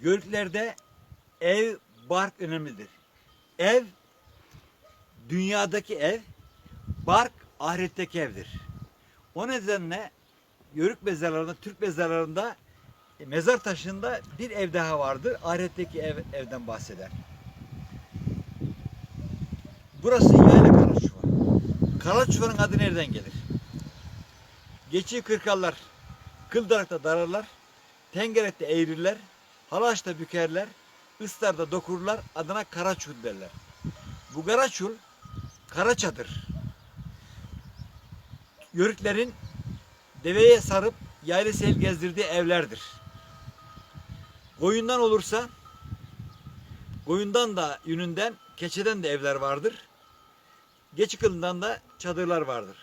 Yörüklerde ev, bark önemlidir. Ev, dünyadaki ev, bark ahiretteki evdir. O nedenle Yörük mezarlarında, Türk mezarlarında e, mezar taşında bir ev daha vardır. Ahiretteki ev, evden bahseder. Burası Yayla Karaçuva. Karaçuva'nın adı nereden gelir? Geçi kırkarlar, kıldarakta dararlar, tengerette eğrirler, halaçta bükerler, ıslarda dokurlar, adına karaçul derler. Bu karaçul, karaçadır. Yörüklerin deveye sarıp yaylı sel gezdirdiği evlerdir. Koyundan olursa, koyundan da yününden, keçeden de evler vardır. Geçi kılından da çadırlar vardır.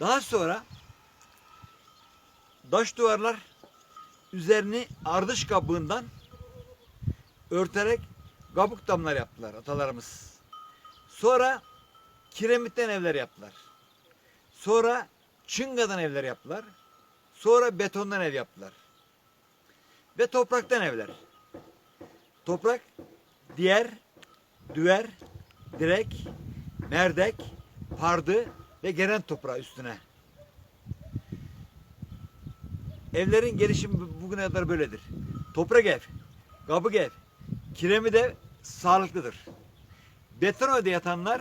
Daha sonra taş duvarlar üzerini ardış kabuğundan örterek kabuk damlar yaptılar atalarımız. Sonra kiremitten evler yaptılar. Sonra çıngadan evler yaptılar. Sonra betondan ev yaptılar. Ve topraktan evler. Toprak diğer, düver, direk, merdek, pardı ve geren toprağı üstüne. Evlerin gelişimi bugüne kadar böyledir. Toprak ev, kabuk ev, kiremit ev sağlıklıdır. Beton evde yatanlar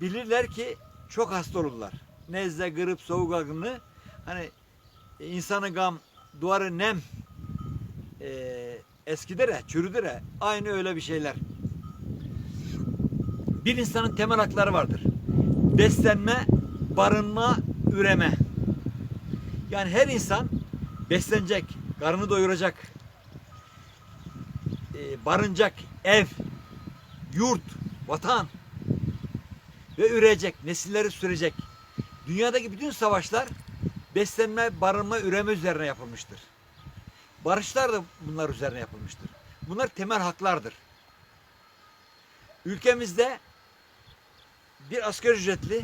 bilirler ki çok hasta olurlar. Nezle, grip, soğuk algınlığı hani insanı gam, duvarı nem e, çürüdür ya. Aynı öyle bir şeyler. Bir insanın temel hakları vardır. Beslenme, barınma, üreme. Yani her insan beslenecek, karnını doyuracak, e, barınacak, ev, yurt, vatan ve ürecek, nesilleri sürecek. Dünyadaki bütün savaşlar beslenme, barınma, üreme üzerine yapılmıştır. Barışlar da bunlar üzerine yapılmıştır. Bunlar temel haklardır. Ülkemizde bir asgari ücretli,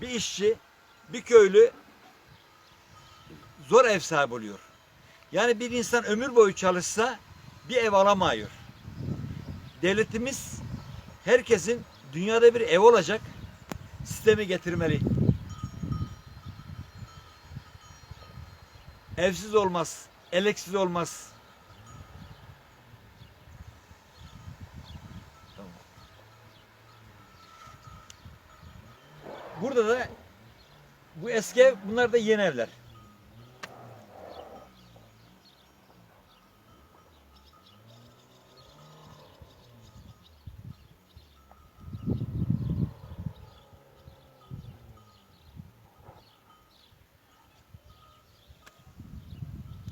bir işçi, bir köylü zor ev sahibi oluyor. Yani bir insan ömür boyu çalışsa bir ev alamıyor. Devletimiz herkesin dünyada bir ev olacak sistemi getirmeli. Evsiz olmaz, eleksiz olmaz. Burada da bu eski ev, bunlar da yeni evler.